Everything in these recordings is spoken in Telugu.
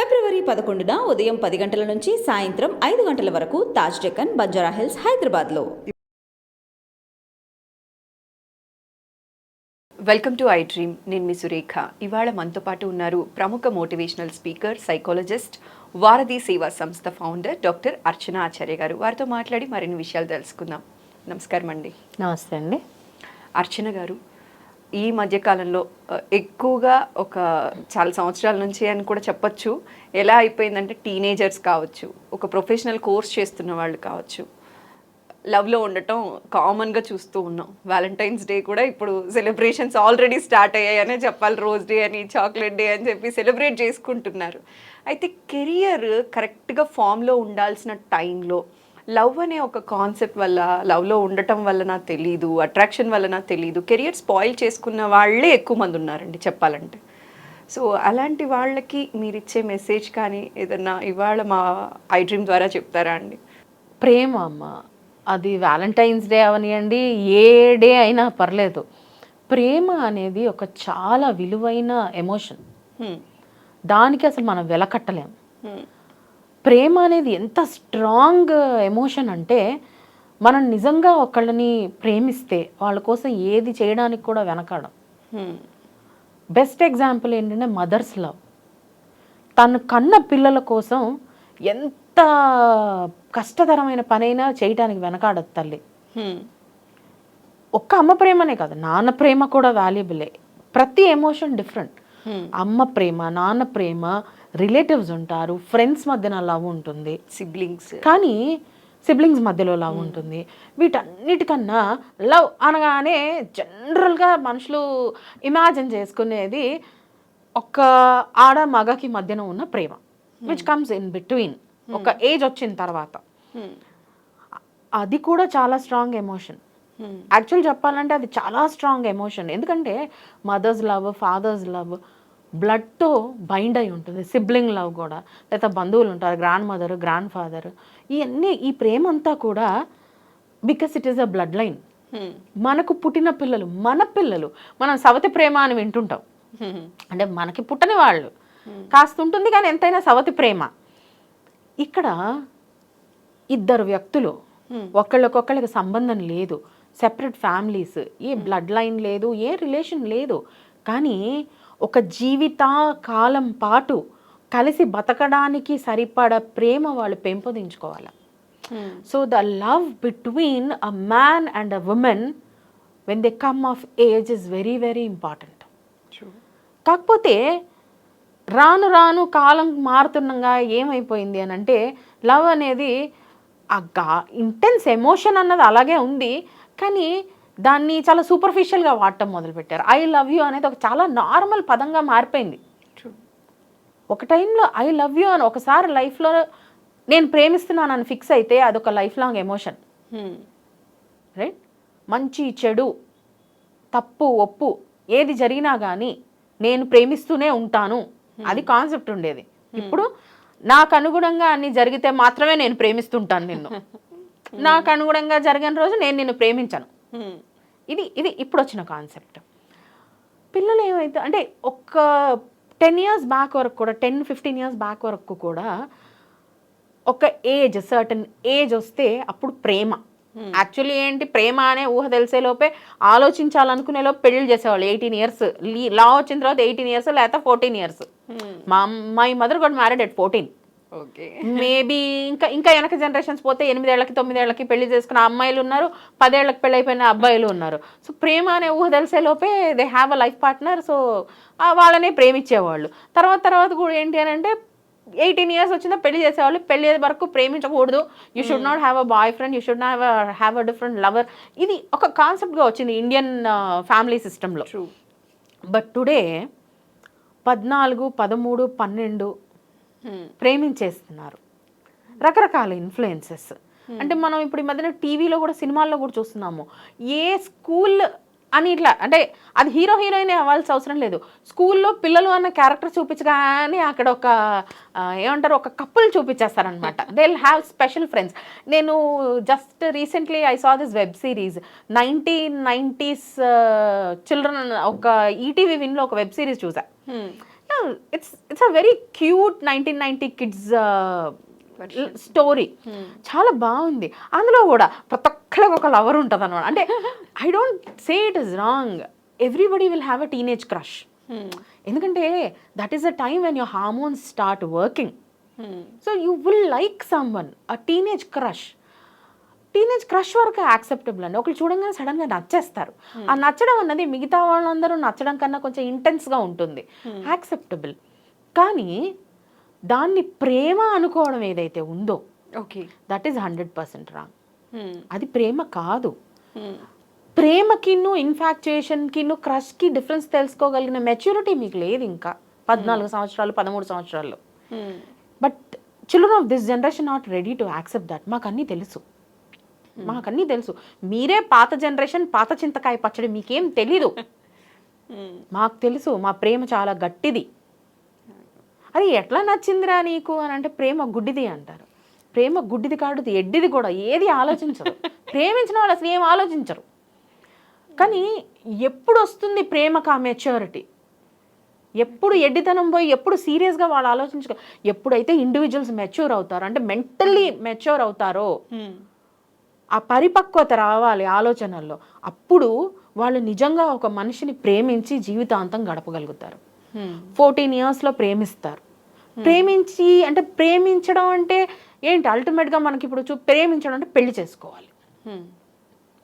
ఫిబ్రవరి పదకొండున ఉదయం పది గంటల నుంచి సాయంత్రం ఐదు గంటల వరకు తాజ్ డెక్కన్ బంజారా హిల్స్ హైదరాబాద్లో. Welcome to I dream. నేను మీ సురేఖ. ఇవాళ మనతో పాటు ఉన్నారు ప్రముఖ మోటివేషనల్ స్పీకర్ సైకాలజిస్ట్ వారధి సేవా సంస్థ ఫౌండర్ డాక్టర్ అర్చన ఆచార్య గారు. వారితో మాట్లాడి మరిన్ని విషయాలు తెలుసుకుందాం. నమస్కారం అండి నమస్తే అండి. అర్చన గారు ఈ మధ్యకాలంలో ఎక్కువగా ఒక చాలా సంవత్సరాల నుంచి అని కూడా చెప్పొచ్చు. ఎలా అయిపోయిందంటే టీనేజర్స్ కావచ్చు ఒక ప్రొఫెషనల్ కోర్స్ చేస్తున్న వాళ్ళు కావచ్చు. లవ్లో ఉండటం కామన్గా చూస్తూ ఉన్నాం. వ్యాలంటైన్స్ డే కూడా ఇప్పుడు సెలబ్రేషన్స్ ఆల్రెడీ స్టార్ట్ అయ్యాయనే చెప్పాలి. రోజ్ డే అని చాక్లెట్ డే అని చెప్పి సెలబ్రేట్ చేసుకుంటున్నారు. అయితే కెరియర్ కరెక్ట్గా ఫామ్లో ఉండాల్సిన టైంలో లవ్ అనే ఒక కాన్సెప్ట్ వల్ల లవ్లో ఉండటం వల్ల నాకు తెలీదు అట్రాక్షన్ వల్ల నాకు తెలీదు. కెరియర్ స్పాయిల్ చేసుకున్న వాళ్ళే ఎక్కువ మంది ఉన్నారండి చెప్పాలంటే. సో అలాంటి వాళ్ళకి మీరు ఇచ్చే మెసేజ్ కానీ ఏదన్నా ఇవాళ మా ఐ డ్రీమ్ ద్వారా చెప్తారా అండి? ప్రేమ అమ్మ. అది వ్యాలంటైన్స్ డే అవనియండి ఏ డే అయినా పర్లేదు. ప్రేమ అనేది ఒక చాలా విలువైన ఎమోషన్. దానికి అసలు మనం వెలకట్టలేం. హ్మ్. ప్రేమ అనేది ఎంత స్ట్రాంగ్ ఎమోషన్ అంటే మనం నిజంగా ఒకళ్ళని ప్రేమిస్తే వాళ్ళ కోసం ఏది చేయడానికి కూడా వెనకాడం. బెస్ట్ ఎగ్జాంపుల్ ఏంటంటే మదర్స్ లవ్ తను కన్న పిల్లల కోసం ఎంత కష్టతరమైన పనైనా చేయటానికి వెనకాడదు తల్లి. ఒక్క అమ్మ ప్రేమనే కాదు నాన్న ప్రేమ కూడా వాల్యుబులే ప్రతి ఎమోషన్ డిఫరెంట్. అమ్మ ప్రేమ నాన్న ప్రేమ రిలేటివ్స్ ఉంటారు ఫ్రెండ్స్ మధ్యన లవ్ ఉంటుంది. సిబ్లింగ్స్. కానీ సిబ్లింగ్స్ మధ్యలో లవ్ ఉంటుంది. వీటన్నిటికన్నా లవ్ అనగానే జనరల్గా మనుషులు ఇమాజిన్ చేసుకునేది ఒక ఆడ మగకి మధ్యన ఉన్న ప్రేమ విచ్ కమ్స్ ఇన్ బిట్వీన్ ఒక ఏజ్ వచ్చిన తర్వాత. హ్మ్. అది కూడా చాలా స్ట్రాంగ్ ఎమోషన్. యాక్చువల్ చెప్పాలంటే అది చాలా స్ట్రాంగ్ ఎమోషన్ ఎందుకంటే మదర్స్ లవ్ ఫాదర్స్ లవ్ బ్లడ్తో బైండ్ అయి ఉంటుంది. సిబ్లింగ్ లవ్ కూడా. లేదా బంధువులు ఉంటారు. గ్రాండ్ మదర్ గ్రాండ్ ఫాదర్ ఇవన్నీ ఈ ప్రేమ అంతా కూడా because it is a blood line. మనకు పుట్టిన పిల్లలు మన పిల్లలు మనం సవతి ప్రేమ అని వింటుంటాం. అంటే మనకి పుట్టని వాళ్ళు. కాస్త ఉంటుంది కానీ ఎంతైనా సవతి ప్రేమ. ఇక్కడ ఇద్దరు వ్యక్తులు ఒకళ్ళకొకళ్ళకి సంబంధం లేదు. సెపరేట్ ఫ్యామిలీస్ ఏ బ్లడ్ లైన్ లేదు ఏ రిలేషన్ లేదు. కానీ ఒక జీవిత కాలం పాటు కలిసి బతకడానికి సరిపడ ప్రేమ వాళ్ళు పెంపొందించుకోవాలి. So the love between a man and a woman when they come of age is very very important. కాకపోతే రాను రాను కాలం మారుతుండగా ఏమైపోయింది అని అంటే లవ్ అనేది ఆ గా ఇంటెన్స్ ఎమోషన్ అన్నది అలాగే ఉంది కానీ దాన్ని చాలా సూపర్ఫిషియల్గా వాడటం మొదలుపెట్టారు. ఐ లవ్ యూ అనేది ఒక చాలా నార్మల్ పదంగా మారిపోయింది. ఒక టైంలో ఐ లవ్ యూ అని ఒకసారి లైఫ్లో నేను ప్రేమిస్తున్నానని ఫిక్స్ అయితే అదొక లైఫ్ లాంగ్ ఎమోషన్. రైట్ మంచి చెడు తప్పు ఒప్పు ఏది జరిగినా కానీ నేను ప్రేమిస్తూనే ఉంటాను. అది కాన్సెప్ట్ ఉండేది. ఇప్పుడు నాకు అనుగుణంగా అన్ని జరిగితే మాత్రమే నేను ప్రేమిస్తుంటాను నిన్ను. నాకు అనుగుణంగా జరిగిన రోజు నేను నిన్ను ప్రేమించను. హ్మ్. ఇది ఇది ఇప్పుడు వచ్చిన కాన్సెప్ట్. పిల్లలు ఏమైతే అంటే ఒక టెన్ ఇయర్స్ బ్యాక్ వరకు కూడా టెన్ ఫిఫ్టీన్ ఇయర్స్ బ్యాక్ వరకు కూడా ఒక ఏజ్ సర్టన్ ఏజ్ వస్తే అప్పుడు ప్రేమ. యాక్చువల్లీ ఏంటి ప్రేమ అనే ఊహ తెలిసే లోపే ఆలోచించాలనుకునే లోపు పెళ్ళి చేసేవాళ్ళు ఎయిటీన్ ఇయర్స్. లా వచ్చిన తర్వాత ఎయిటీన్ ఇయర్స్ లేకపోతే ఫోర్టీన్ ఇయర్స్. మా my mother got married at fourteen maybe ఇంకా ఇంకా వెనక జనరేషన్స్ పోతే ఎనిమిదేళ్ళకి తొమ్మిదేళ్ళకి పెళ్ళి చేసుకున్న అమ్మాయిలు ఉన్నారు పదేళ్ళకి పెళ్ళి అయిపోయిన అబ్బాయిలు ఉన్నారు. సో ప్రేమ అనే ఊహ తెలిసే లోపే they have a life partner so వాళ్ళనే ప్రేమించేవాళ్ళు. తర్వాత తర్వాత కూడా ఏంటి అని అంటే ఎయిటీన్ ఇయర్స్ వచ్చిందా పెళ్ళి చేసేవాళ్ళు పెళ్ళి అయ్యే వరకు ప్రేమించకూడదు. You should not have a boyfriend you should not have a different lover ఇది ఒక కాన్సెప్ట్గా వచ్చింది ఇండియన్ ఫ్యామిలీ సిస్టంలో బట్ టుడే పద్నాలుగు పదమూడు పన్నెండు ప్రేమించేస్తున్నారు. రకరకాల ఇన్ఫ్లుయెన్సెస్. అంటే మనం ఇప్పుడు ఈ మధ్యన టీవీలో కూడా సినిమాల్లో కూడా చూస్తున్నాము. ఏ స్కూల్ అని ఇట్లా అంటే అది హీరో హీరోయిన్ అవ్వాల్సిన అవసరం లేదు. స్కూల్లో పిల్లలు అన్న క్యారెక్టర్ చూపించగానే అక్కడ ఒక ఏమంటారు ఒక కప్పులు చూపించేస్తారనమాట they will have special friends నేను just recently I saw this web series nineteen nineties children ఒక ఈటీవీ విన్లో ఒక వెబ్ సిరీస్ చూసా. It's it's a very cute nineteen ninety kids story చాలా బాగుంది. అందులో కూడా ప్రతి ఒక్కరికి ఒక లవర్ ఉంటుంది అనమాట అంటే I don't say it is wrong everybody will have a teenage crush ఎందుకంటే that is a time when your hormones start working so you will like someone a teenage crush teenage crush వరకు యాక్సెప్టబుల్ అండి. ఒకరు చూడంగానే సడన్గా నచ్చేస్తారు. ఆ నచ్చడం అన్నది మిగతా వాళ్ళందరూ నచ్చడం కన్నా కొంచెం ఇంటెన్స్గా ఉంటుంది. యాక్సెప్టబుల్. కానీ దాన్ని ప్రేమ అనుకోవడం ఏదైతే ఉందో okay. That is hundred percent wrong. అది ప్రేమ కాదు. ప్రేమకిను ఇన్ఫాక్చుయేషన్కిను క్రష్కి డిఫరెన్స్ తెలుసుకోగలిగిన మెచ్యూరిటీ మీకు లేదు ఇంకా. పద్నాలుగు సంవత్సరాలు పదమూడు సంవత్సరాలు but children of this generation not ready to accept that మాకు అన్నీ తెలుసు. మాకు అన్నీ తెలుసు. మీరే పాత జనరేషన్ పాత చింతకాయ పచ్చడి మీకేం తెలీదు. మాకు తెలుసు మా ప్రేమ చాలా గట్టిది. అది ఎట్లా నచ్చిందిరా నీకు అని అంటే ప్రేమ గుడ్డిది అంటారు. ప్రేమ గుడ్డిది కాదు ఎడ్డిది కూడా ఏది ఆలోచించరు. ప్రేమించిన వాళ్ళు అసలు ఏం ఆలోచించరు. కానీ ఎప్పుడు వస్తుంది ప్రేమకు ఆ మెచ్యూరిటీ ఎప్పుడు ఎడ్డితనం పోయి ఎప్పుడు సీరియస్గా వాళ్ళు ఆలోచించుకో ఎప్పుడైతే ఇండివిజువల్స్ మెచ్యూర్ అవుతారో అంటే మెంటల్లీ మెచ్యూర్ అవుతారో ఆ పరిపక్వత రావాలి ఆలోచనల్లో. అప్పుడు వాళ్ళు నిజంగా ఒక మనిషిని ప్రేమించి జీవితాంతం గడపగలుగుతారు. ఫోర్టీన్ ఇయర్స్లో ప్రేమిస్తారు. ప్రేమించి అంటే ప్రేమించడం అంటే ఏంటి? అల్టిమేట్గా మనకి ఇప్పుడు చూ ప్రేమించడం అంటే పెళ్ళి చేసుకోవాలి.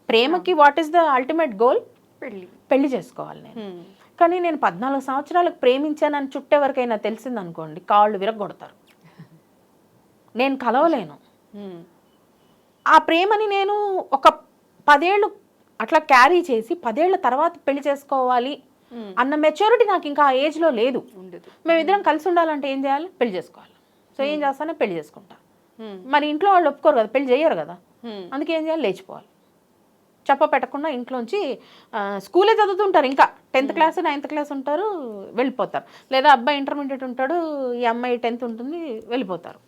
ప్రేమకి what is the ultimate goal? పెళ్ళి పెళ్ళి చేసుకోవాలి నేను. కానీ నేను పద్నాలుగు సంవత్సరాలకు ప్రేమించానని చుట్టెవరికైనా తెలిసిందనుకోండి కాళ్ళు విరగొడతారు నేను కలవలేను. ఆ ప్రేమని నేను ఒక పదేళ్ళు అట్లా క్యారీ చేసి పదేళ్ళ తర్వాత పెళ్ళి చేసుకోవాలి అన్న మెచ్యూరిటీ నాకు ఇంకా ఆ ఏజ్లో లేదు. మేమిద్దరం కలిసి ఉండాలంటే ఏం చేయాలి? పెళ్ళి చేసుకోవాలి. సో ఏం చేస్తానే పెళ్ళి చేసుకుంటా. మరి ఇంట్లో వాళ్ళు ఒప్పుకోరు కదా పెళ్ళి చేయరు కదా. అందుకే ఏం చేయాలి? లేచిపోవాలి. చెప్ప పెట్టకుండా ఇంట్లోంచి స్కూలే చదువుతుంటారు ఇంకా. టెన్త్ క్లాస్ నైన్త్ క్లాస్ ఉంటారు వెళ్ళిపోతారు. లేదా అబ్బాయి ఇంటర్మీడియట్ ఉంటాడు ఈ అమ్మాయి టెన్త్ ఉంటుంది వెళ్ళిపోతారు.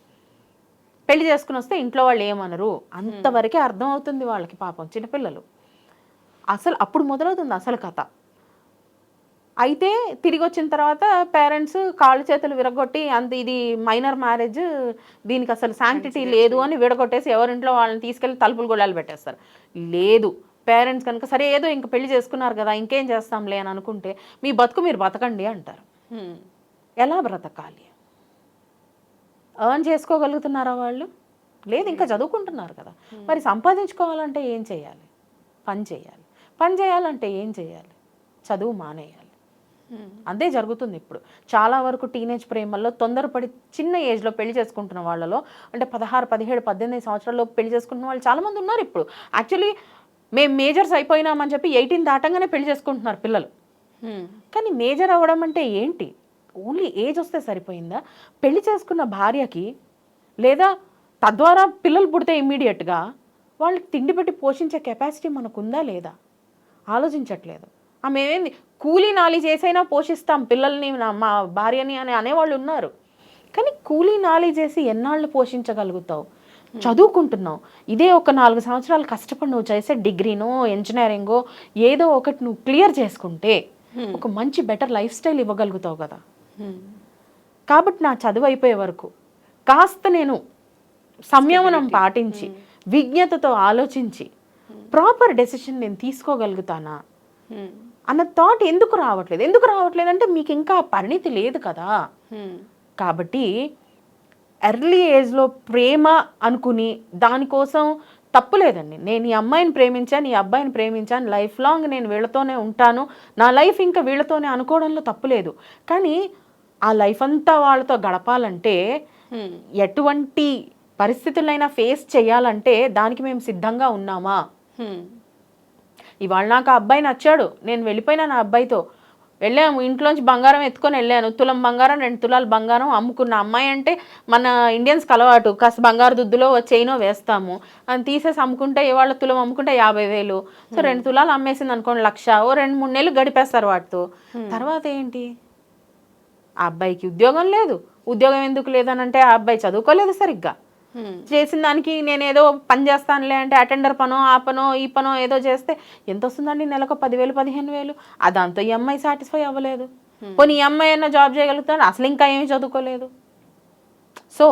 పెళ్ళి చేసుకుని వస్తే ఇంట్లో వాళ్ళు ఏమనరు. అంతవరకే అర్థం అవుతుంది వాళ్ళకి పాపం చిన్నపిల్లలు. అసలు అప్పుడు మొదలవుతుంది అసలు కథ. అయితే తిరిగి వచ్చిన తర్వాత పేరెంట్స్ కాళ్ళు చేతులు విరగొట్టి అంత ఇది మైనర్ మ్యారేజ్ దీనికి అసలు శాంక్టిటీ లేదు అని విడగొట్టేసి ఎవరింట్లో వాళ్ళని తీసుకెళ్ళి తలుపులు గొళ్ళాలు పెట్టేస్తారు. లేదు. పేరెంట్స్ కనుక సరే ఏదో ఇంక పెళ్ళి చేసుకున్నారు కదా ఇంకేం చేస్తాంలే అని అనుకుంటే మీ బతుకు మీరు బతకండి అంటారు. ఎలా బ్రతకాలి? ఎర్న్ చేసుకోగలుగుతున్నారా వాళ్ళు? లేదు ఇంకా చదువుకుంటున్నారు కదా. మరి సంపాదించుకోవాలంటే ఏం చేయాలి? పని చేయాలి. పని చేయాలంటే ఏం చేయాలి? చదువు మానేయాలి. అంతే జరుగుతుంది ఇప్పుడు. చాలా వరకు టీనేజ్ ప్రేమల్లో తొందరపడి చిన్న ఏజ్లో పెళ్ళి చేసుకుంటున్న వాళ్ళలో అంటే పదహారు పదిహేడు పద్దెనిమిది సంవత్సరాల్లో పెళ్ళి చేసుకుంటున్న వాళ్ళు చాలామంది ఉన్నారు ఇప్పుడు. యాక్చువల్లీ మేము మేజర్స్ అయిపోయినామని చెప్పి ఎయిటీన్ దాటంగానే పెళ్ళి చేసుకుంటున్నారు పిల్లలు. కానీ మేజర్ అవ్వడం అంటే ఏంటి? ఓన్లీ ఏజ్ వస్తే సరిపోయిందా? పెళ్ళి చేసుకున్న భార్యకి లేదా తద్వారా పిల్లలు పుడితే ఇమ్మీడియట్గా వాళ్ళకి తిండి పెట్టి పోషించే కెపాసిటీ మనకుందా లేదా? ఆలోచించట్లేదు. ఆమె ఏంది? కూలీ నాలి చేసైనా పోషిస్తాం పిల్లల్ని మా భార్యని అని అనేవాళ్ళు ఉన్నారు. కానీ కూలీ నాలి చేసి ఎన్నాళ్ళు పోషించగలుగుతావు? చదువుకుంటున్నావు. ఇదే ఒక నాలుగు సంవత్సరాలు కష్టపడి నువ్వు చేసే డిగ్రీనో ఇంజనీరింగో ఏదో ఒకటి నువ్వు క్లియర్ చేసుకుంటే ఒక మంచి బెటర్ లైఫ్ స్టైల్ ఇవ్వగలుగుతావు కదా. కాబట్టి నా చదువు అయిపోయే వరకు కాస్త నేను సంయమనం పాటించి విజ్ఞతతో ఆలోచించి ప్రాపర్ డెసిషన్ నేను తీసుకోగలుగుతానా? అన్న థాట్ ఎందుకు రావట్లేదు? ఎందుకు రావట్లేదు అంటే మీకు ఇంకా పరిణితి లేదు కదా. కాబట్టి ఎర్లీ ఏజ్లో ప్రేమ అనుకుని దానికోసం తప్పులేదండి నేను ఈ అమ్మాయిని ప్రేమించాను ఈ అబ్బాయిని ప్రేమించాను లైఫ్ లాంగ్ నేను వీళ్ళతోనే ఉంటాను. నా లైఫ్ ఇంకా వీళ్ళతోనే అనుకోవడంలో తప్పులేదు కానీ ఆ లైఫ్ అంతా వాళ్ళతో గడపాలంటే ఎటువంటి పరిస్థితులైనా ఫేస్ చేయాలంటే దానికి మేము సిద్ధంగా ఉన్నామా? ఇవాళ నాకు ఆ అబ్బాయి నచ్చాడు. నేను వెళ్ళిపోయినా నా అబ్బాయితో. వెళ్ళాము. ఇంట్లోంచి బంగారం ఎత్తుకొని వెళ్ళాను. తులం బంగారం రెండు తులాలు బంగారం అమ్ముకున్న అమ్మాయి అంటే మన ఇండియన్స్కి అలవాటు కాస్త బంగారు దుద్దులో చైనో వేస్తాము. అని తీసేసి అమ్ముకుంటే ఇవాళ తులం అమ్ముకుంటే యాభై వేలు. సో రెండు తులాలు అమ్మేసింది అనుకోండి లక్ష. ఓ రెండు మూడు నెలలు గడిపేస్తారు వాటితో. తర్వాత ఏంటి? ఆ అబ్బాయికి ఉద్యోగం లేదు. ఉద్యోగం ఎందుకు లేదనంటే ఆ అబ్బాయి చదువుకోలేదు సరిగ్గా. చేసిన దానికి నేను ఏదో పని చేస్తానులే అంటే అటెండర్ పనో ఆ పనో ఈ పనో ఏదో చేస్తే ఎంత వస్తుందండి నెలకు పదివేలు పదిహేను వేలు? ఆ దాంతో ఈ అమ్మాయి సాటిస్ఫై అవ్వలేదు. పోనీ ఈ అమ్మాయి అయినా జాబ్ చేయగలుగుతాడు? అసలు ఇంకా ఏమీ చదువుకోలేదు. సో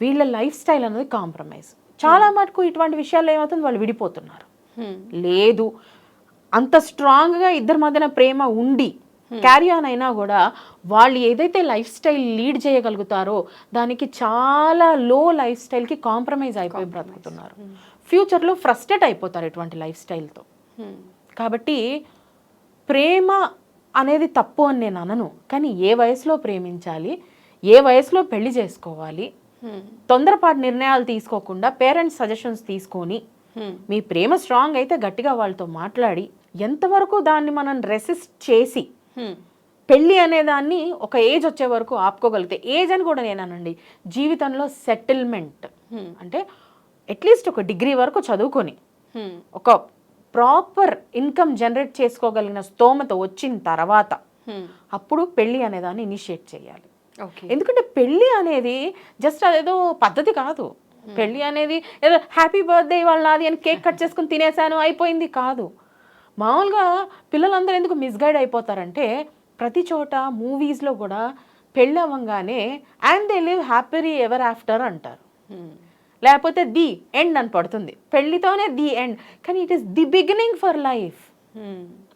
వీళ్ళ లైఫ్ స్టైల్ అనేది కాంప్రమైజ్. చాలా మటుకు ఇటువంటి విషయాల్లో ఏమవుతుంది? వాళ్ళు విడిపోతున్నారు. లేదు. అంత స్ట్రాంగ్గా ఇద్దరి మధ్యన ప్రేమ ఉండి క్యారీ ఆన్ అయినా కూడా వాళ్ళు ఏదైతే లైఫ్ స్టైల్ లీడ్ చేయగలుగుతారో దానికి చాలా లో లైఫ్ స్టైల్కి కాంప్రమైజ్ అయిపోయి బ్రతుకుతున్నారు. ఫ్యూచర్లో ఫ్రస్ట్రేట్ అయిపోతారు ఇటువంటి లైఫ్ స్టైల్తో కాబట్టి ప్రేమ అనేది తప్పు అని నేను అనను. కానీ ఏ వయసులో ప్రేమించాలి ఏ వయసులో పెళ్ళి చేసుకోవాలి తొందరపాటు నిర్ణయాలు తీసుకోకుండా పేరెంట్స్ సజెషన్స్ తీసుకొని మీ ప్రేమ స్ట్రాంగ్ అయితే గట్టిగా వాళ్ళతో మాట్లాడి ఎంతవరకు దాన్ని మనం రెసిస్ట్ చేసి పెళ్ళి అనేదాన్ని ఒక ఏజ్ వచ్చే వరకు ఆపుకోగలిగితే ఏజ్ అని కూడా నేనానండి జీవితంలో సెటిల్మెంట్. అంటే అట్లీస్ట్ ఒక డిగ్రీ వరకు చదువుకొని ఒక ప్రాపర్ ఇన్కమ్ జనరేట్ చేసుకోగలిగిన స్తోమత వచ్చిన తర్వాత అప్పుడు పెళ్ళి అనేదాన్ని ఇనిషియేట్ చేయాలి. ఓకే ఎందుకంటే పెళ్ళి అనేది జస్ట్ అదేదో పద్ధతి కాదు. పెళ్ళి అనేది ఏదో హ్యాపీ బర్త్డే వాళ్ళ నాది అని కేక్ కట్ చేసుకుని తినేసాను అయిపోయింది కాదు. మామూలుగా పిల్లలందరూ ఎందుకు మిస్గైడ్ అయిపోతారంటే ప్రతి చోట మూవీస్లో కూడా పెళ్ళి అవ్వగానే and they live happy ever after అంటారు లేకపోతే ది ఎండ్ అని పడుతుంది. పెళ్ళితోనే ది ఎండ్ కానీ it is the beginning for life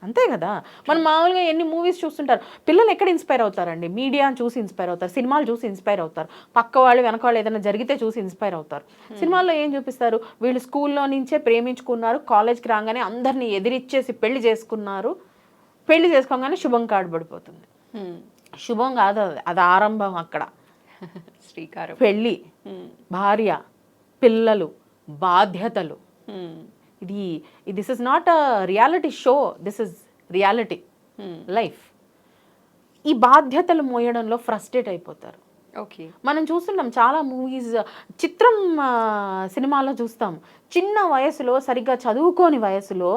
అంతే కదా? మనం మామూలుగా ఎన్ని మూవీస్ చూస్తుంటారు. పిల్లలు ఎక్కడ ఇన్స్పైర్ అవుతారండి? మీడియాని చూసి ఇన్స్పైర్ అవుతారు. సినిమాలు చూసి ఇన్స్పైర్ అవుతారు. పక్క వాళ్ళు వెనక వాళ్ళు ఏదైనా జరిగితే చూసి ఇన్స్పైర్ అవుతారు. సినిమాల్లో ఏం చూపిస్తారు? వీళ్ళు స్కూల్లో నుంచే ప్రేమించుకున్నారు. కాలేజ్కి రాగానే అందరినీ ఎదిరిచ్చేసి పెళ్ళి చేసుకున్నారు. పెళ్ళి చేసుకోగానే శుభం కార్డు పడిపోతుంది శుభం కాదు అది. అది ఆరంభం అక్కడ. శ్రీకారం. పెళ్ళి భార్య పిల్లలు బాధ్యతలు. ఇది this is not a reality show this is reality life ఈ బాధ్యతలు మోయడంలో ఫ్రస్ట్రేట్ అయిపోతారు. ఓకే మనం చూస్తున్నాం చాలా మూవీస్ చిత్రం సినిమాలో చూస్తాం. చిన్న వయసులో సరిగ్గా చదువుకోని వయసులో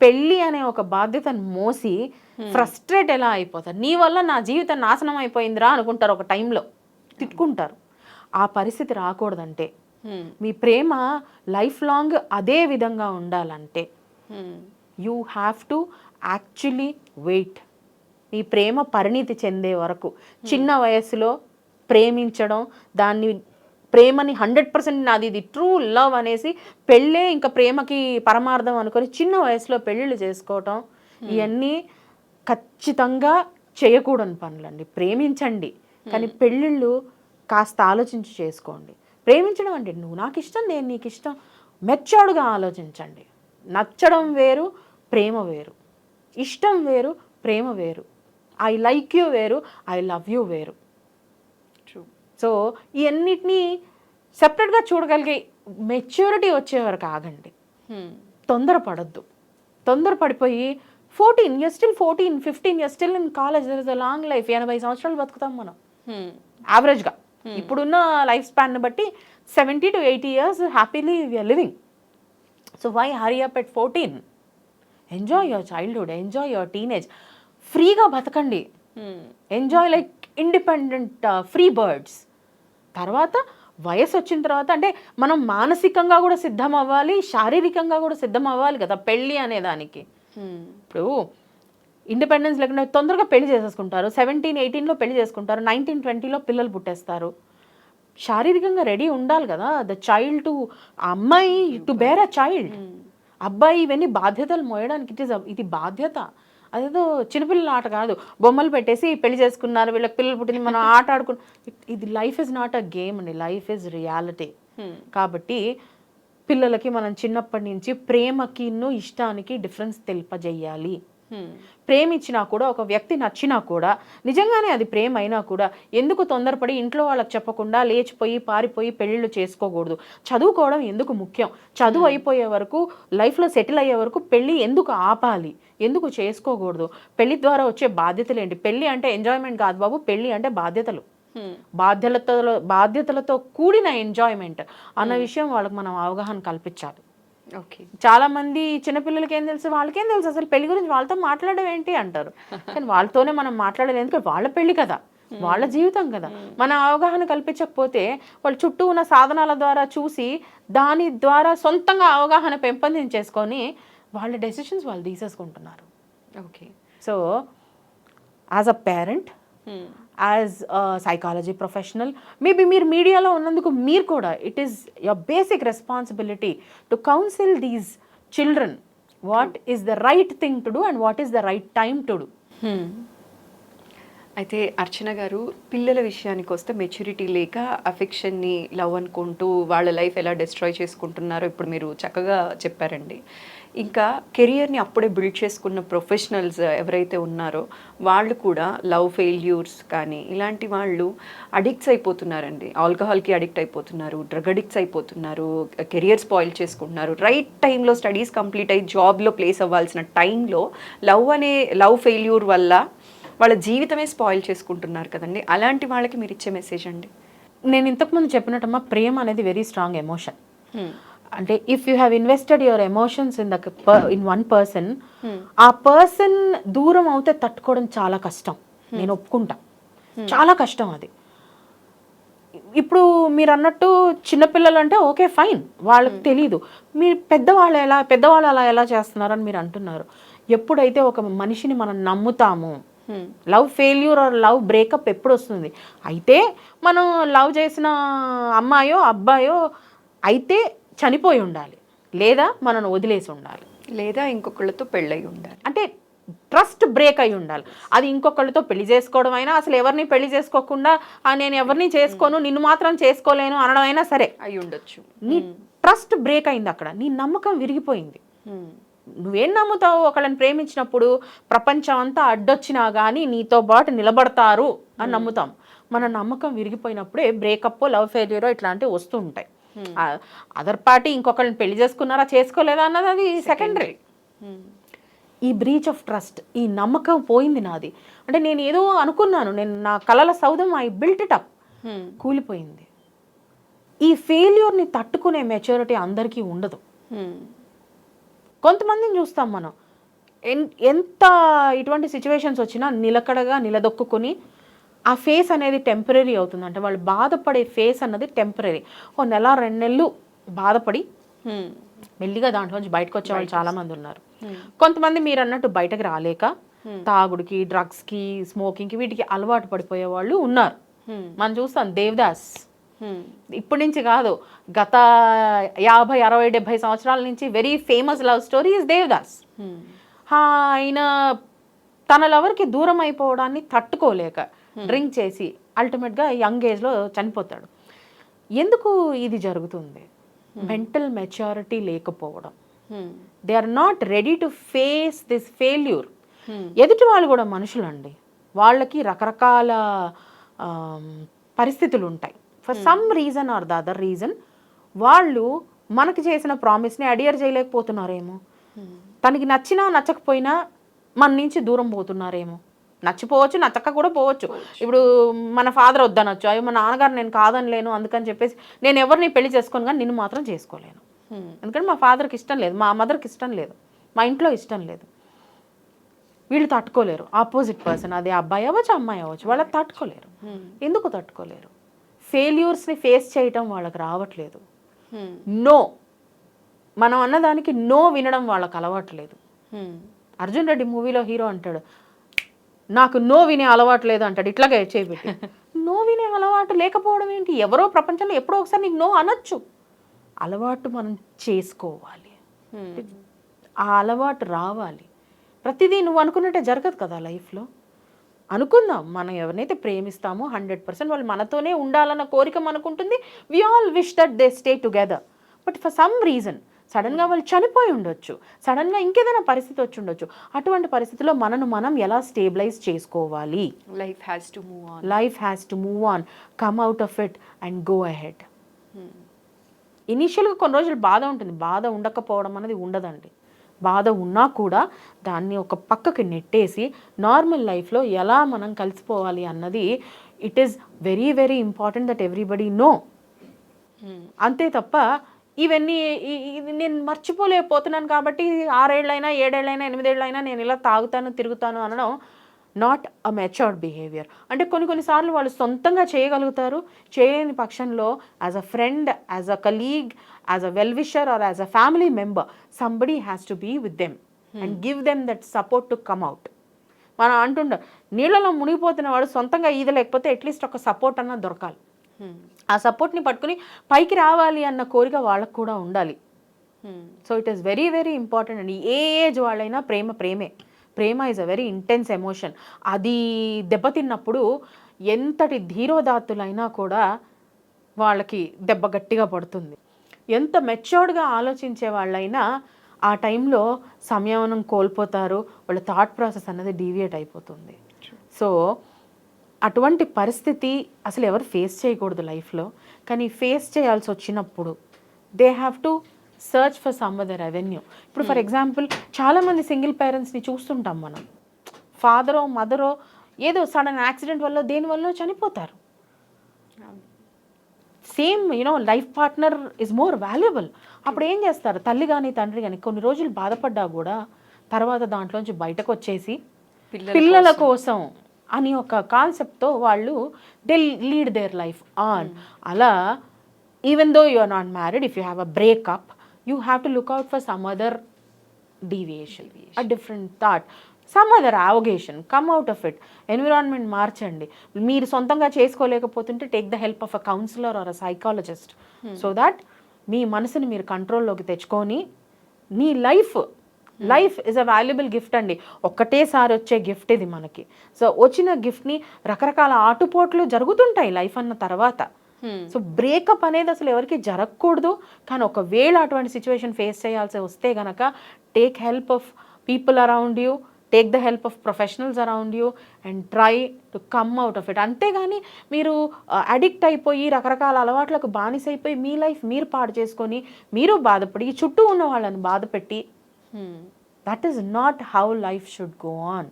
పెళ్ళి అనే ఒక బాధ్యతను మోసి ఫ్రస్ట్రేట్ ఎలా అయిపోతారు? నీ వల్ల నా జీవితం నాశనం అయిపోయిందిరా అనుకుంటారు ఒక టైంలో తిట్టుకుంటారు. ఆ పరిస్థితి రాకూడదంటే మీ ప్రేమ లైఫ్ లాంగ్ అదే విధంగా ఉండాలంటే you have to actually wait. మీ ప్రేమ పరిణితి చెందే వరకు చిన్న వయసులో ప్రేమించడం దాన్ని ప్రేమని హండ్రెడ్ పర్సెంట్ నాది ఇది ట్రూ లవ్ అనేసి పెళ్ళే ఇంకా ప్రేమకి పరమార్థం అనుకొని చిన్న వయసులో పెళ్ళిళ్ళు చేసుకోవటం ఇవన్నీ ఖచ్చితంగా చేయకూడని పనులండి. ప్రేమించండి. కానీ పెళ్ళిళ్ళు కాస్త ఆలోచించి చేసుకోండి. ప్రేమించడం అంటే నువ్వు నాకు ఇష్టం నేను నీకు ఇష్టం. మెచ్చాడుగా ఆలోచించండి. నచ్చడం వేరు ప్రేమ వేరు. ఇష్టం వేరు ప్రేమ వేరు. ఐ లైక్ యూ వేరు ఐ లవ్ యూ వేరు. సో ఇవన్నిటినీ సెపరేట్గా చూడగలిగే మెచ్యూరిటీ వచ్చే వరకు ఆగండి తొందరపడద్దు. తొందరపడిపోయి fourteen year still fourteen fifteen year still in college there is a long life ఎనభై సంవత్సరాలు బతుకుతాం మనం. యావరేజ్గా ఇప్పుడున్న లైఫ్ స్పాన్ బట్టి seventy to eighty years happily we're living so why hurry up at fourteen enjoy your childhood enjoy your teenage ఫ్రీగా బతకండి. Enjoy like independent free birds తర్వాత వయసు వచ్చిన తర్వాత అంటే మనం మానసికంగా కూడా సిద్ధం అవ్వాలి శారీరకంగా కూడా సిద్ధం అవ్వాలి కదా పెళ్ళి అనే దానికి. ఇప్పుడు ఇండిపెండెన్స్ లేకుండా తొందరగా పెళ్ళి చేసేసుకుంటారు. సెవెంటీన్ ఎయిటీన్లో పెళ్ళి చేసుకుంటారు. నైన్టీన్ ట్వంటీలో పిల్లలు పుట్టేస్తారు. శారీరకంగా రెడీ ఉండాలి కదా. ద చైల్డ్ టు అమ్మాయి టు బేర్ అ చైల్డ్ అబ్బాయి ఇవన్నీ బాధ్యతలు మోయడానికి. ఇట్ ఇస్ ఇది బాధ్యత. అదేదో చిన్నపిల్లల ఆట కాదు. బొమ్మలు పెట్టేసి పెళ్ళి చేసుకున్నారు. వీళ్ళకి పిల్లలు పుట్టింది. మనం ఆట ఆడుకున్న ఇది life is not a game అండి. లైఫ్ ఇస్ రియాలిటీ కాబట్టి పిల్లలకి మనం చిన్నప్పటి నుంచి ప్రేమకిను ఇష్టానికి డిఫరెన్స్ తెలిపజేయాలి. ప్రేమించినా కూడా ఒక వ్యక్తి నచ్చినా కూడా నిజంగానే అది ప్రేమ అయినా కూడా ఎందుకు తొందరపడి ఇంట్లో వాళ్ళకి చెప్పకుండా లేచిపోయి పారిపోయి పెళ్ళిళ్ళు చేసుకోకూడదు? చదువుకోవడం ఎందుకు ముఖ్యం? చదువు అయిపోయే వరకు లైఫ్లో సెటిల్ అయ్యే వరకు పెళ్ళి ఎందుకు ఆపాలి? ఎందుకు చేసుకోకూడదు? పెళ్ళి ద్వారా వచ్చే బాధ్యతలు ఏంటి? పెళ్ళి అంటే ఎంజాయ్మెంట్ కాదు బాబు పెళ్ళి అంటే బాధ్యతలు. బాధ్యతలతో బాధ్యతలతో కూడిన ఎంజాయ్మెంట్ అన్న విషయం వాళ్ళకి మనం అవగాహన కల్పించాలి. ఓకే. చాలా మంది చిన్నపిల్లలకి ఏం తెలుసు వాళ్ళకేం తెలుసు? అసలు పెళ్ళి గురించి వాళ్ళతో మాట్లాడడం ఏంటి అంటారు. కానీ వాళ్ళతోనే మనం మాట్లాడలేదు ఎందుకంటే వాళ్ళ పెళ్ళి కదా. వాళ్ళ జీవితం కదా. మన అవగాహన కల్పించకపోతే వాళ్ళు చుట్టూ ఉన్న సాధనాల ద్వారా చూసి దాని ద్వారా సొంతంగా అవగాహన పెంపొందించేసుకొని వాళ్ళ డెసిషన్స్ వాళ్ళు తీసేసుకుంటున్నారు. Okay. So as a parent as psychology professional maybe మీరు మీడియాలో ఉన్నందుకు మీరు కూడా it is your basic responsibility to counsel these children what is the right thing to do and what is the right time to do అయితే అర్చన గారు పిల్లల విషయానికి వస్తే మెచ్యూరిటీ లేక అఫెక్షన్ని లవ్ అనుకుంటూ వాళ్ళ లైఫ్ ఎలా డిస్ట్రాయ్ చేసుకుంటున్నారో ఇప్పుడు మీరు చక్కగా చెప్పారండి. ఇంకా కెరియర్ని అప్పుడే బిల్డ్ చేసుకున్న ప్రొఫెషనల్స్ ఎవరైతే ఉన్నారో వాళ్ళు కూడా లవ్ ఫెయిల్యూర్స్ కానీ ఇలాంటి వాళ్ళు అడిక్ట్స్ అయిపోతున్నారండి. ఆల్కహాల్కి అడిక్ట్ అయిపోతున్నారు డ్రగ్ అడిక్ట్స్ అయిపోతున్నారు కెరియర్ స్పాయిల్ చేసుకుంటున్నారు. రైట్ టైంలో స్టడీస్ కంప్లీట్ అయ్యి జాబ్లో ప్లేస్ అవ్వాల్సిన టైంలో లవ్ అనే లవ్ ఫెయిల్యూర్ వల్ల వాళ్ళ జీవితమే స్పాయిల్ చేసుకుంటున్నారు కదండి. అలాంటి వాళ్ళకి మీరు ఇచ్చే మెసేజ్ అండి. నేను ఇంతకుముందు చెప్పినట్టమ్మా ప్రేమ అనేది వెరీ స్ట్రాంగ్ ఎమోషన్ అంటే if you have invested your emotions in the in one person ఆ పర్సన్ దూరం అవుతే తట్టుకోవడం చాలా కష్టం. నేను ఒప్పుకుంటా. చాలా కష్టం అది. ఇప్పుడు మీరు అన్నట్టు చిన్నపిల్లలు అంటే ఓకే ఫైన్. వాళ్ళకి తెలియదు మీరు పెద్దవాళ్ళు ఎలా పెద్దవాళ్ళు అలా ఎలా చేస్తున్నారని మీరు అంటున్నారు. ఎప్పుడైతే ఒక మనిషిని మనం నమ్ముతాము love failure or love breakup ఎప్పుడు వస్తుంది అయితే మనం లవ్ చేసిన అమ్మాయో అబ్బాయో అయితే చనిపోయి ఉండాలి లేదా మనను వదిలేసి ఉండాలి. లేదా ఇంకొకళ్ళతో పెళ్ళయి ఉండాలి. అంటే ట్రస్ట్ బ్రేక్ అయి ఉండాలి. అది ఇంకొకళ్ళతో పెళ్ళి చేసుకోవడం అయినా అసలు ఎవరిని పెళ్ళి చేసుకోకుండా "ఆ, నేను ఎవరిని చేసుకోను నిన్ను మాత్రం చేసుకోలేను అనడం అయినా సరే. అయి ఉండొచ్చు. నీ ట్రస్ట్ బ్రేక్ అయింది అక్కడ. నీ నమ్మకం విరిగిపోయింది. నువ్వేం నమ్ముతావు? ఒకళ్ళని ప్రేమించినప్పుడు ప్రపంచం అంతా అడ్డొచ్చినా కానీ నీతో పాటు నిలబడతారు అని నమ్ముతాం. మన నమ్మకం విరిగిపోయినప్పుడే బ్రేకప్ లవ్ ఫెయిల్యూర్ ఇట్లాంటివి వస్తూ ఉంటాయి. అదర్ పార్టీ ఇంకొకళ్ళని పెళ్ళి చేసుకున్నారా చేసుకోలేదా అన్నది అది సెకండరీ ఈ బ్రీచ్ ఆఫ్ ట్రస్ట్ ఈ నమ్మకం పోయింది నాది. అంటే నేను ఏదో అనుకున్నాను నేను నా కలల సౌధం ఐ బిల్ట్ ఇట్ అప్ కూలిపోయింది. ఈ ఫెయిల్యూర్ని తట్టుకునే మెచ్యూరిటీ అందరికీ ఉండదు. కొంతమందిని చూస్తాం మనం. ఎంత ఇటువంటి సిచ్యువేషన్స్ వచ్చినా నిలకడగా నిలదొక్కుని ఆ ఫేస్ అనేది టెంపరీ అవుతుంది. అంటే వాళ్ళు బాధపడే ఫేస్ అన్నది టెంపరీ. ఓ నెల రెండు నెలలు బాధపడి మెల్లిగా దాంట్లోంచి బయటకు వచ్చే వాళ్ళు చాలా మంది ఉన్నారు. కొంతమంది మీరు అన్నట్టు బయటకు రాలేక తాగుడికి డ్రగ్స్కి స్మోకింగ్కి వీటికి అలవాటు పడిపోయే వాళ్ళు ఉన్నారు. మనం చూస్తాం దేవదాస్. ఇప్పటి నుంచి కాదు గత యాభై అరవై డెబ్భై సంవత్సరాల నుంచి very famous love story is Devdas. ఆయన తన లవర్కి దూరం అయిపోవడాన్ని తట్టుకోలేక డ్రింక్ చేసి అల్టిమేట్గా యంగ్ ఏజ్లో చనిపోతాడు. ఎందుకు ఇది జరుగుతుంది? మెంటల్ మెచ్యూరిటీ లేకపోవడం. They are not ready to face this failure ఎదుటి వాళ్ళు కూడా మనుషులండి. వాళ్ళకి రకరకాల పరిస్థితులు ఉంటాయి. For some reason or the other reason వాళ్ళు మనకి చేసిన ప్రామిస్ని అడియర్ చేయలేకపోతున్నారేమో. తనకి నచ్చినా నచ్చకపోయినా మన నుంచి దూరం పోతున్నారేమో. నచ్చిపోవచ్చు నచ్చక కూడా పోవచ్చు. ఇప్పుడు మన ఫాదర్ వద్దనొచ్చు అయ్యో మా నాన్నగారు నేను కాదనలేను అందుకని చెప్పేసి నేను ఎవరిని పెళ్ళి చేసుకోను కానీ నిన్ను మాత్రం చేసుకోలేను. ఎందుకంటే మా ఫాదర్కి ఇష్టం లేదు మా మదర్కి ఇష్టం లేదు మా ఇంట్లో ఇష్టం లేదు. వీళ్ళు తట్టుకోలేరు. ఆపోజిట్ పర్సన్ అది అబ్బాయి అవ్వచ్చు అమ్మాయి అవ్వచ్చు వాళ్ళకి తట్టుకోలేరు. ఎందుకు తట్టుకోలేరు? ఫెయిల్యూర్స్ని ఫేస్ చేయటం వాళ్ళకి రావట్లేదు. నో. మనం అన్నదానికి నో వినడం వాళ్ళకి అలవాట్లేదు అర్జున్ రెడ్డి మూవీలో హీరో అంటాడు నాకు నో వినే అలవాటు లేదు అంటాడు ఇట్లాగే చేపెట్టి నో వినే అలవాటు లేకపోవడం ఏంటి? ఎవరో ప్రపంచంలో ఎప్పుడో ఒకసారి నీకు నో అనొచ్చు. అలవాటు మనం చేసుకోవాలి. ఆ అలవాటు రావాలి. ప్రతిదీ నువ్వు అనుకున్నట్టే జరగదు కదా లైఫ్లో. అనుకుందాం మనం ఎవరినైతే ప్రేమిస్తామో హండ్రెడ్ పర్సెంట్ వాళ్ళు మనతోనే ఉండాలన్న కోరిక మనకుంటుంది. We all wish that they stay together but for some reason సడన్గా వాళ్ళు చనిపోయి ఉండొచ్చు. సడన్గా ఇంకేదైనా పరిస్థితి వచ్చి ఉండొచ్చు. అటువంటి పరిస్థితిలో మనను మనం ఎలా స్టేబిలైజ్ చేసుకోవాలి? Life has to move on life has to move on come out of it and go ahead ఇనీషియల్గా కొన్ని రోజులు బాధ ఉంటుంది. బాధ ఉండకపోవడం అనేది ఉండదండి. బాధ ఉన్నా కూడా దాన్ని ఒక పక్కకి నెట్టేసి నార్మల్ లైఫ్లో ఎలా మనం కలిసిపోవాలి అన్నది it is very very important that everybody know అంతే తప్ప ఇవన్నీ నేను మర్చిపోలేకపోతున్నాను కాబట్టి ఆరేళ్ళైనా ఏడేళ్ళైనా ఎనిమిదేళ్ళైనా నేను ఇలా తాగుతాను తిరుగుతాను అనడం నాట్ అ మెచ్యూర్డ్ బిహేవియర్ అంటే కొన్ని కొన్నిసార్లు వాళ్ళు సొంతంగా చేయగలుగుతారు. చేయని పక్షంలో as a friend as a colleague as a well wisher or as a family member somebody has to be with them and give them that support to come out మనం అంటుండ నీళ్ళలో మునిగిపోతున్న వాడు సొంతంగా ఈద లేకపోతే అట్లీస్ట్ ఒక సపోర్ట్ అన్న దొరకాలి. ఆ సపోర్ట్ని పట్టుకుని పైకి రావాలి అన్న కోరిక వాళ్ళకు కూడా ఉండాలి. So it is very very important అండి. ఏ ఏజ్ వాళ్ళైనా ప్రేమ ప్రేమే. ప్రేమ is a very intense emotion అది దెబ్బతిన్నప్పుడు ఎంతటి ధీరోదాత్తులైనా కూడా వాళ్ళకి దెబ్బ గట్టిగా పడుతుంది. ఎంత మెచ్యూర్డ్గా ఆలోచించే వాళ్ళైనా ఆ టైంలో సంయమనం కోల్పోతారు. వాళ్ళ థాట్ ప్రాసెస్ అన్నది డీవియేట్ అయిపోతుంది. సో అటువంటి పరిస్థితి అసలు ఎవరు ఫేస్ చేయకూడదు లైఫ్లో కానీ ఫేస్ చేయాల్సి వచ్చినప్పుడు they have to search for some other revenue ఇప్పుడు ఫర్ ఎగ్జాంపుల్ చాలామంది సింగిల్ పేరెంట్స్ని చూస్తుంటాం మనం. ఫాదరో మదరో ఏదో సడన్ యాక్సిడెంట్ వల్ల దేని వల్ల చనిపోతారు? Same you know life partner is more valuable అప్పుడు ఏం చేస్తారు? తల్లి కానీ తండ్రి కానీ కొన్ని రోజులు బాధపడ్డా కూడా తర్వాత దాంట్లోంచి బయటకు వచ్చేసి పిల్లల కోసం అని ఒక కాన్సెప్ట్తో వాళ్ళు they lead their life on అలా even though you are not married if you have a breakup you have to look out for some other deviation a different thought some other avocation come out of it environment మార్చండి. మీరు సొంతంగా చేసుకోలేకపోతుంటే take the help of a counsellor or a psychologist so that మీ మనసుని మీరు కంట్రోల్లోకి తెచ్చుకొని మీ life life is a valuable gift అండి. ఒక్కటేసారి వచ్చే గిఫ్ట్ ఇది మనకి. సో వచ్చిన గిఫ్ట్ని రకరకాల ఆటుపోట్లు జరుగుతుంటాయి లైఫ్ అన్న తర్వాత. సో బ్రేకప్ అనేది అసలు ఎవరికి జరగకూడదు. కానీ ఒకవేళ అటువంటి సిచ్యువేషన్ ఫేస్ చేయాల్సి వస్తే గనక take help of people around you take the help of professionals around you and try to come out of it అంతేగాని మీరు అడిక్ట్ అయిపోయి రకరకాల అలవాట్లకు బానిసైపోయి మీ లైఫ్ మీరు పాడు చేసుకొని మీరు బాధపడి చుట్టూ ఉన్న వాళ్ళని బాధపెట్టి that is not how life should go on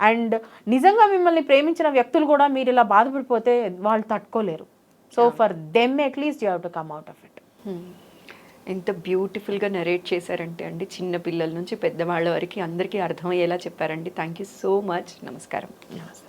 and నిజంగా మిమ్మల్ని ప్రేమించిన వ్యక్తులు కూడా మీరు ఇలా బాధపడిపోతే వాళ్ళు తట్టుకోలేరు. So for them at least you have to come out of it ఎంత బ్యూటిఫుల్గా నరేట్ చేశారంటే అండి. చిన్న పిల్లల నుంచి పెద్దవాళ్ళ వరకు అందరికీ అర్థమయ్యేలా చెప్పారండి. థ్యాంక్ యూ సో మచ్ నమస్కారం. నమస్తే